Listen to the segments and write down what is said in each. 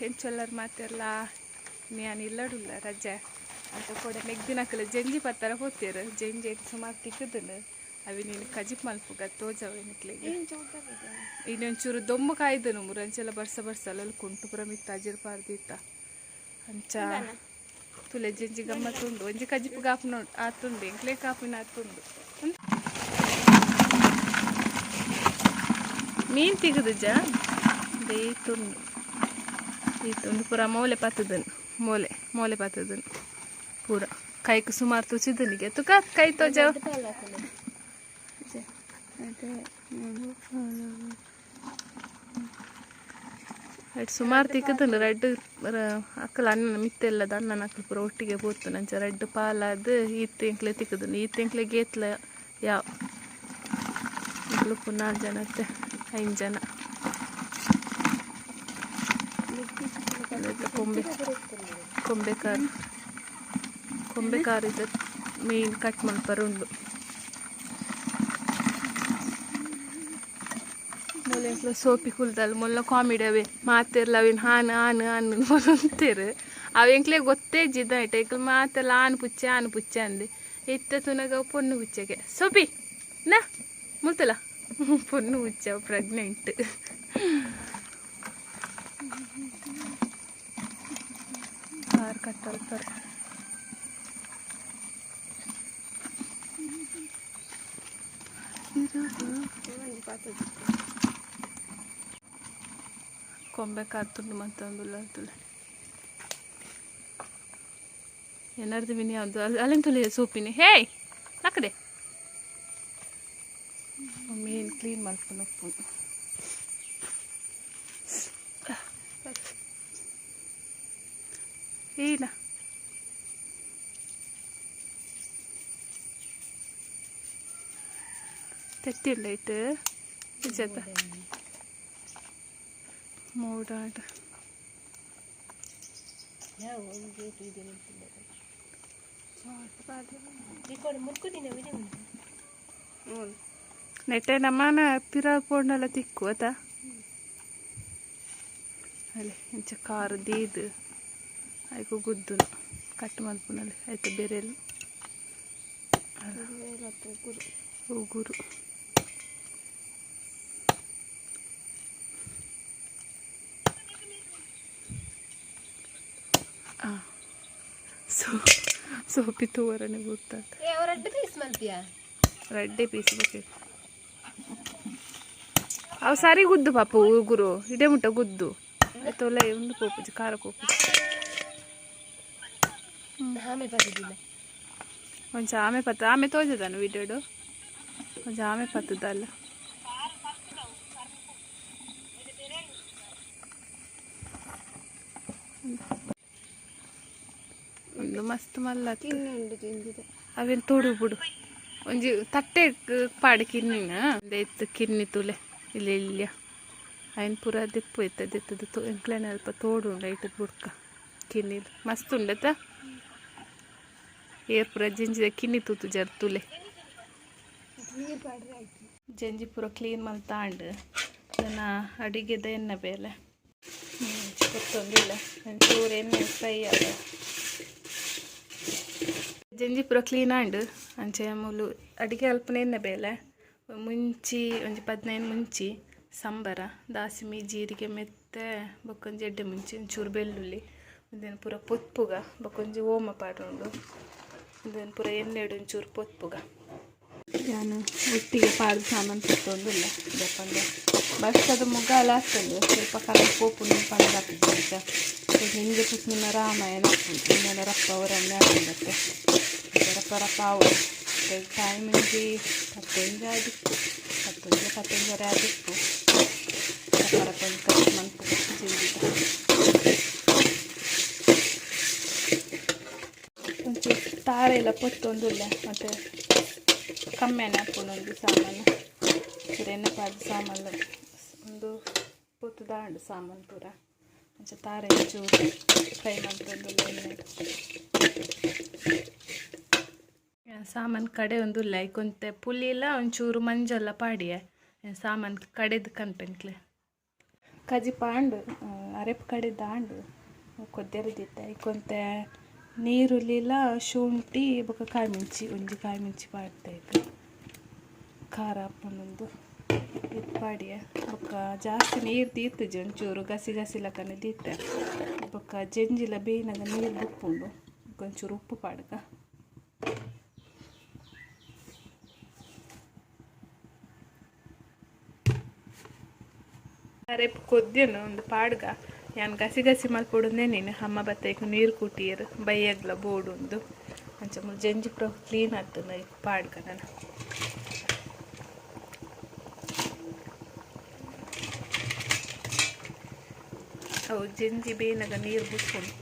ಎಂಚೊಲ್ಲರ್ ಮಾತೆಲ್ಲ ನಾನು ಇಲ್ಲಡುಲ್ಲ ರಜೆ. ಅಂತ ಕೂಡ ಮೆಗ್ದಿನಕಲ ಜಂಜಿ ಪತ್ತರ ಹೋಗ್ತೀರ ಜಂಜಿ ಐತಿ ಸುಮಾರು ತಿಕ್ಕದನು ಅವಿ ನೀನು ಕಜಿಪ್ ಮಲ್ಪುಗ ತೋಜವ ಎನ್ಕ್ಲೆಗೆ ಇನ್ನೊಂಚೂರು ದೊಂಬು ಕಾಯ್ದನು ಮುರಂಚೆಲ್ಲ ಬರ್ಸ ಬರ್ಸ ಅಲ್ಲ ಕುಂಟು ಪುರ ಮಿತ್ತ ಅಜಿರ್ ಪಾರ್ದಿತ್ತ ಅಂಚ ತುಲೆ ಜಂಜಿ ಗಮ್ಮತ್ತುಂಡು ಒಂಜಿ ಕಜಿಪ್ ಗಾಪುನ ಆತುಂಡು ಎಂಕ್ಲೆ ಕಾಪಿನ ಆತುಂಡು. ಮೀನ್ ತೆಗೆದು ಜ ಬೇಯ್ತುಂಡು ಈತುಂಡು ಪೂರ ಮೌಲೆ ಪತ್ತದನು ಮೋಲೆ ಮೋಲೆ ಪತ್ತದನು ಪೂರ. ಕೈಕು ಸುಮಾರು ತುಚಿದನಿಗೆ ತುಕ, ಕೈ ತೋಜ ಸುಮಾರು ತಿಕ್ಕದನು ರೆಡ್ ಅಕ್ಕಲ ಅನ್ನ ಮಿತ್ತೆಲ್ಲದ ಅನ್ನ ಅಕ್ಕಲ ಪೂರ ಒಟ್ಟಿಗೆ ಬೋತು ನಂಚ ರೆಡ್ ಪಾಲಾದ ಈ ತಿಂಕ್ಲೆ ತಿಕ್ಕದನು ಈ ತಿಂಕ್ಲೆ ಗೇತ್ಲ ಯಾವ? ಮಕ್ಕಳು ನಾಲ್ಕು ಜನ ಐದು ಜನ. ಅದೆಲ್ಲ ಕೊಂಬೆ ಕೊಂಬೆ ಕಾರು ಕೊಂಬೆ ಕಾರಿದ ಮೀನು ಕಟ್ ಉಂಡು. ಮೊಲೆ ಸೋಪಿ ಕುಲ್ದಲ್ಲ ಮೊಲ್ಲ ಕಾಮಿಡಿ ಅವೇ ಮಾತೆಲ್ಲ ಅವೇನು ಹಾನು ಹಾನು ಹಾನು ಅಂತೀರು. ಅವೆಂಕ್ಲೆ ಗೊತ್ತೇ ಜಿದ್ದ ಆಯ್ತು. ಈಗ ಮಾತೆಲ್ಲ ಆನು ಪುಚ್ಚೆ ಆನು ಪುಚ್ಚೆ ಅಂದೆ. ಇತ್ತ ತುನಗ ಪೊಣ್ಣು ಪುಚ್ಚೆಗೆ. ಸೋಪಿ, ನಾ ಮುಲ್ತಲ್ಲ ಪೊಣ್ಣು ಪುಚ್ಚ ಪ್ರೆಗ್ನೆಂಟ್ ಕಾರ್ ಕಟ್ಟಲ್ತಾರೆ ಕೊಂಬೆ ಕಾರ್ತುಂಡು ಮತ್ತೊಂದು ತುಲೆ ಏನಾರ್ದು ವಿನಿ ಯಾವುದು ಅಲ್ಲೇನು ತುಲಿ ಸೋಪಿನಿ. ಹೇಯ್ ಹಾಕದೆ ಮೀನು ಕ್ಲೀನ್ ಮಾಡ್ಕೊಂಡು ಉಪ್ಪು ಏನ ತೆತ್ತಿಲ್ಲ ಇಟ್ಟು ನಿಜದ ಮೂಡಾಟ ನೆಟ್ಟೆ ನಮ್ಮನ ಪಿರ ಪೋಂಡಲ್ಲ ತಿಕ್ಕು ಆತ ಅಲ್ಲಿ ಇಂಚ ಕಾರು ದೀದು అయికు గుద్దును కట్టు మలుపున్నది అయితే బెరెలు. ఉగురు. సో సోపి తోరని గుర్తుంది రెడ్డి పీస్ అవి సరి గుద్దు పాప ఊగురు ఇదేముంట గుద్దు. తొలే ఉంది పోపు కారపోపు ಆಮೇಲೆ ಬಂದಿದ್ದಿಲ್ಲ ಒಂಚ ಆಮೆ ಪತ್ತ ಆಮೆ ತೋಜದಾನು ವಿಡಿಯೋಡು ಒಂಚ ಆಮೆ ಪತ್ತದಲ್ಲ. ಒಂದು ಮಸ್ತ್ ಮಲ್ಲ ಅವೇನು ತೋಡು ಬಿಡು. ಒಂಜಿ ತಟ್ಟೆ ಪಾಡು ಕಿನ್ನಿನ? ಎತ್ತು ಕಿನ್ನಿ ತುಲೆ ಇಲ್ಲಿ ಇಲ್ಲ ಅಯ್ನ ಪೂರ ದಿಪ್ಪು ಇತ್ತ ದಿತ್ತದು ತೋ ಎಂಕ್ಲೇನ ಅಲ್ಪ ತೋಡು ಉಂಡ ಇಟ್ಟದ ಬುಡ್ಕ. ಕಿನ್ನಿ ಮಸ್ತ್ ಉಂಡತ ಏರ್ ಪೂರ ಜಂಜಿದ ಕಿನ್ನಿ ತೂತು ಜರ್ ತುಲೆ. ನೀರು ಪಾಡ್ರೆ ಆಯ್ತು ಜಂಜಿ ಪೂರ ಕ್ಲೀನ್ ಮಾಡಿ ತಾಂಡು ಅದನ್ನ ಅಡಿಗೆದ ಎಣ್ಣೆ ಬೇಲೆ. ಗೊತ್ತೊಂದಿಲ್ಲ ಒಂಚೂರು ಎಣ್ಣೆ ಫ್ರೈ ಅದ ಜಂಜಿ ಪೂರ ಕ್ಲೀನ್ ಆಂಡು ಅಂಚೆ ಮೂಲು ಅಡಿಗೆ ಅಲ್ಪನೆ ಎಣ್ಣೆ ಬೇಲೆ. ಮುಂಚಿ ಒಂಜಿ ಪದಿನೈದು ಮುಂಚಿ ಸಂಬರ ದಾಸಿಮಿ ಜೀರಿಗೆ ಮೆತ್ತೆ ಬೊಕ್ಕೊಂಜಿ ಎಡ್ಡೆ ಮುಂಚಿ ಒಂಚೂರು ಬೆಳ್ಳುಳ್ಳಿ ಒಂದೇನು ಪೂರ ಪೊತ್ಪುಗ ಬೊಕ್ಕೊಂಜಿ ಓಮ ಪಾಡುಂಡು ಒಂದೇನು ಪೂರ ಎಣ್ಣೆಡು ಒಂಚೂರು ಪೊತ್ಪುಗ ನಾನು ಒಟ್ಟಿಗೆ ಪಾರ್ದು ಸಾಮಾನು ತಗೊಂಡಿಲ್ಲ ಬಸ್ ಅದು ಮುಗ್ಗಾಲ ಆಗ್ತದೆ. ಸ್ವಲ್ಪ ಕಾಲ ಪೋಪು ನಿಂಪಂದು ಹಾಕಿದ್ದೆ ಹಿಂಗೆ ಪುಟ್ನಿನ ರಾಮಾಯಣ ಇನ್ನೆಲ್ಲ ರಪ್ಪ ಅವರನ್ನೇ ಹಾಕಿದ್ದತ್ತೆ ರಪ್ಪ ರಪ್ಪ ಅವರು. ಟೈಮಿಂಗಿ ಹತ್ತೊಂದು ಆದಿತ್ತು ಹತ್ತೊಂದು ಹತ್ತೊಂದರೆ ಆದಿತ್ತು ರಪ್ಪ ರಪ್ಪ ಕಟ್ ಮಂತು ಜೀವಿತ ಒಂಚೂರು ತಾರೆ ಎಲ್ಲ ಪೊತ್ತೊಂದಿಲ್ಲ ಮತ್ತು ಕಮ್ಮಿನೇ ಹಾಕ್ಕೊಂಡೊಂದು ಸಾಮಾನು. ಪಾದ ಸಾಮಾನು, ಒಂದು ಪೊತ್ತು ದಾಂಡು ಸಾಮಾನು ಪೂರ. ಮತ್ತು ತಾರೆ ಚೂರು ಫ್ರೈ ಎಣ್ಣೆ ಸಾಮಾನು ಕಡೆ ಒಂದು ಇಲ್ಲ ಕೊಂತೆ ಪುಲಿ ಇಲ್ಲ, ಒಂಚೂರು ಮಂಜಲ್ಲ ಪಾಡಿಯೆ ಸಾಮಾನು ಕಡೆದು ಕನ್ಪೆನ್ಕ್ಲೆ ಕಜಿ ಪಾಂಡು ಅರೆಪ್ ಕಡೆ ದಾಂಡು ಕೊದ್ದೆರದಿತ್ತ ಇಕ್ಕೊಂತ ನೀರುಲಿಲ ಶುಂಠಿ ಬೊಕ ಕಾಯಿಮಿಂಚಿ ಒಂಜಿ ಕಾಯಿ ಮಿಂಚಿ ಇಕ್ಕ ಖಾರ ಅಪ್ಪನೊಂದು ಇದು ಪಾಡಿಯ. ಬೊಕ್ಕ ಜಾಸ್ತಿ ನೀರು ತೀರ್ತಜಿ, ಒಂಚೂರು ಗಸಿ ಗಸಿ ದೀತ ದೀತೆ ಬೊಕ್ಕ ಜಂಜಿಲ ಬೇಯಿನಾಗ ನೀರು ಬುಪ್ಪುಂಡು, ಒಂಚೂರು ಉಪ್ಪು ಪಾಡ್ಗ ರೇపు ಕೊದ್ದೇನು ಒಂದು ಪಾಡ್ಗ. ಯಾನ್ ಗಸಿ ಗಸಿ ಮಲ್ಪೊಡುಂದೆ ನೀನು. ಅಮ್ಮ ಬತ್ತೈಕು ನೀರು ಕುಟೀರ್ ಬೈಯಗ್ಲ ಬೋಡು ಒಂದು ಅಂಚ ಮುಲ್ ಜಂಜಿ ಪ್ರ ಕ್ಲೀನ್ ಆಗ್ತದೆ ಪಾಡ್ಕ ನಾನು. ಅವು ಜಂಜಿ ಬೇನಾಗ ನೀರು ಬಿಟ್ಕೊಂಡು.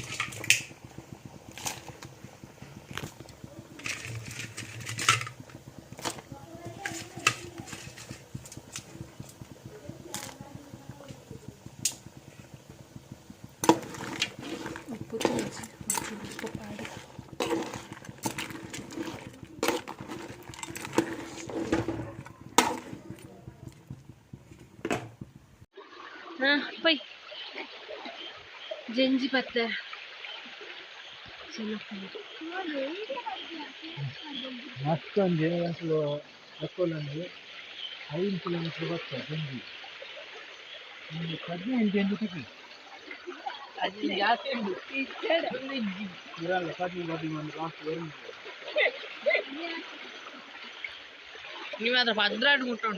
ಪೈ ಜಂಜಿ ಪತ್ತೆ ಚೆನ್ನಾಗಿ ಮತ್ತೊಂದು ಅಸಲು ಅಕ್ಕೋಲಂದು ಐದು ಕಿಲೋಮೀಟ್ರ್ ಬರ್ತದೆ ಗಂಜಿ ಒಂದು ಹದಿನೈದು ಗಂಜಿ ತೆಗಿ ಇರಲ್ಲ ಕಡಿಮೆ ಕಡಿಮೆ ಒಂದು ಲಾಸ್ಟ್ ಬರುದು ನೀವು ಅದ್ರ ಭದ್ರಾಡ್ ಮುಟ್ಟೋಣ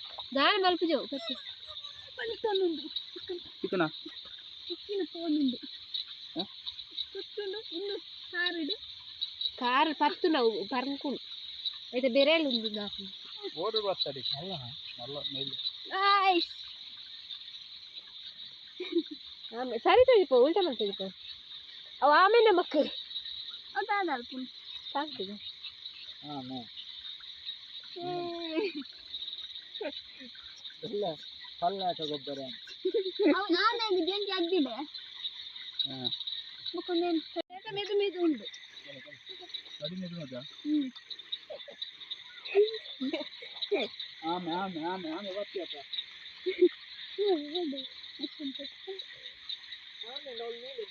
ಅಲ್ಲ ಮುಂದೆ ಹೋಂಡು ಅಲ್ಲೇ ದಾಳಿ ಮಲ್ಪಿಜವು ಚಿಕನ ಕಾರು ಪತ್ತು ನಾವು ಪರ್ಕೊಂಡು అయితే బెరేలు ఉంది నాకు ಓಡಿ ಬರ್ತಾರೆ ಅಲ್ಲ ಅಲ್ಲ ಮೇಲೆ ఆమె సరే చదిపో ఉల్టా మన చదిపో అవు ఆమె నమ్మకు తాగుతుంది ಹಾಂ ಇಲ್ಲ ಕಲ್ಲಾಟ ಗೊಬ್ಬರ ನಾನು ಇದೆಂತ ಅಗ್ದಿದೆ ಮುಖಂಡ ಮೆದು ಮೆದು ಉಂಟು ಆಮೆ ಆಮೆ ಆಮೆ ಆಮೆ ಬರ್ತೀಯಪ್ಪ ಆಮೆ ನಾವು ನೀನು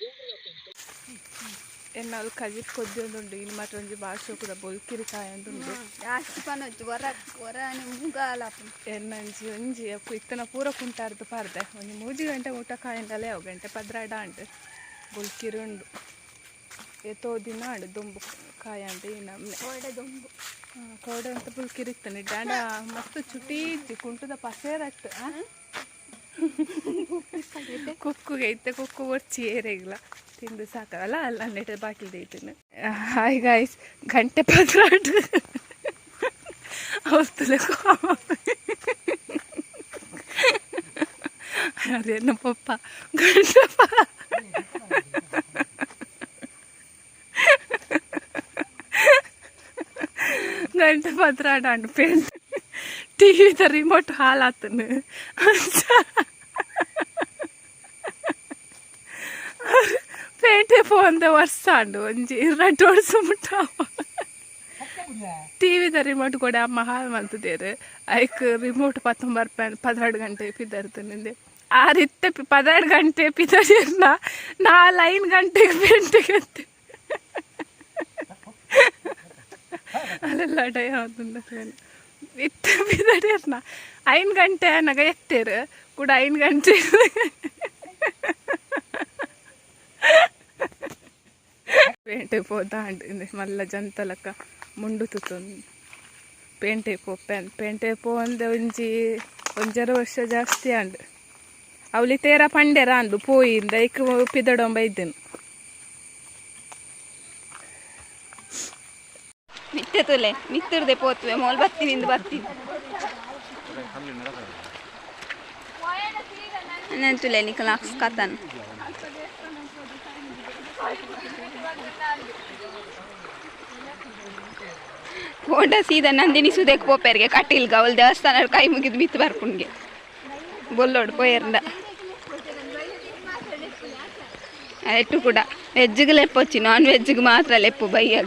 ಎನ್ನಾಲ್ ಕಜಿ ಕೊದ್ದಿಯೊಂದುಂಡು ಇಲ್ಲಿ ಮಾತ್ರ ಒಂಜಿ ಭಾಷೆ ಕೂಡ ಬೊಲ್ಕಿರಿಕಾಯ ಅಂದುಂಡು ಜಾಸ್ತಿ ಪನೊಚ್ಚು ವರ ವರ ಮುಗಾಲ ಎನ್ನಂಜಿ ಒಂಜಿ ಅಪ್ಪು ಇತ್ತನ ಪೂರ ಕುಂಟಾರ್ದು ಪಾರ್ದೆ ಒಂಜಿ ಮೂಜಿ ಗಂಟೆ ಊಟ ಕಾಯಿಂದಲೇ ಅವು ಗಂಟೆ ಪದ್ರಾಡ ಅಂಡು ಬೊಲ್ಕಿರುಂಡು ಎತ್ತೋ ದಿನ ಅಂಡು ದುಂಬು ಕಾಯ ಅಂಡು ಈ ನಮ್ಮನೆ ಕೋಡೆ ದುಂಬು ಕೋಡೆ ಅಂತ ಬುಲ್ಕಿರಿತ್ತನೆ ಡಾಂಡ ಮಸ್ತ್ ಚುಟೀಜಿ ಕುಂಟದ ಪಸೇರಟ್ಟು ಕುಕ್ಕುಗೆ ಐತೆ ಕುಕ್ಕು ಒರ್ಚಿ ಏರೆಗ್ಲ ತಿಂದು ಸಾಕಲ್ಲ ಅಲ್ಲ ನೆಟ್ಟ ಬಾಕಿಲ್ದೆ ಐತಿನ ಹಾಯ್ ಗಾಯ್ಸ್ ಗಂಟೆ ಪದ್ರಾಡು ಅವಸ್ತಲೆ ಅದೇ ನಮ್ಮ ಪಪ್ಪ. ಗಂಟಪ್ಪ. ಗಂಟೆ ಪದ್ರಾಟ ಅಂಡ್ ಪೇಂಟ್ ಟಿವಿದ ರಿಮೋಟ್ ಹಾಲಾತನು പേട്ടെ പോകുന്ന വർഷാണ്ട് ಒಂಜಿ ರಡ್ಡು ವರ್ಷ ಮುಟ್ಟ ಟಿ ರಿಮೋಟ್ ಕೊಡೆ ಅಮ್ಮ ಹಾಲು ಮಲ್ತಿದ್ದೇರು ಐಕ್ ರಿಮೋಟ್ ಪತ್ತೊಂಬರು ರೂಪಾಯಿ ಗಂಟೆ ಗಂಟೆ ಪಿದರ್ತನಿಂದೆ ಆ ರೀತಿ ಪದೆರಡು ಗಂಟೆ ಪಿದರ್ನ ನಾಲ್ ಐದು ಗಂಟೆಗೆ ಬೆಂಟೆಗೆ ಅಲ್ಲೆಲ್ಲ ಡಯ ಅಂತಂದ್ರೆ ಇತ್ತ ಪಿದಡಿರ್ನ ಐದು ಗಂಟೆ ನಗ ಎತ್ತೇರು. ಕೂಡ ಐದು ಗಂಟೆ. ಪೇಂಟೆ పోతా అంటుంది మళ్ళీ జంతలక ಮುಂಡುತ್ತೊಂದು ಪೇಂಟೆ ಪೋ ಪೆನ್ ಪೇಂಟೆ ಪೋ ಅಂದೆ ಒಂಜಿ ಒಂಜರ ವರ್ಷ ಜಾಸ್ತಿ ಅಂಡು ಅವಳಿ ತೇರ ಪಂಡೆರ ಅಂದು ಪೋಯಿಂದ ಐಕ್ ಪಿದಡೊಂಬ ಇದ್ದೇನು మిత్తతులే మిత్తుడిదే పోతువే మొదలు బత్తి నిందు బత్తి ನೆಂತುಲೆ ನಿಖಲ್ ಹಾಕ್ಸ್ ಕತನ್ ಹೋಂಡ ಸೀದಾ ನಂದಿನಿ ಸುದೇಕ್ ಪೋಪೆರ್ಗೆ ಕಟ್ಟಿಲ್ಗ ಅವಳು ದೇವಸ್ಥಾನ ಕೈ ಮುಗಿದು ಬಿತ್ತು ಬರ್ಪುಣ್ಗೆ ಬೊಲ್ಲೋಡು ಪೋಯರ್ಂಡ ಎಟ್ಟು ಕೂಡ ವೆಜ್ಜಿಗೆ ಲೆಪ್ಪೊಚ್ಚಿ ನಾನ್ ವೆಜ್ಜಿಗೆ ಮಾತ್ರ ಲೆಪ್ಪು ಬೈಯಾಗ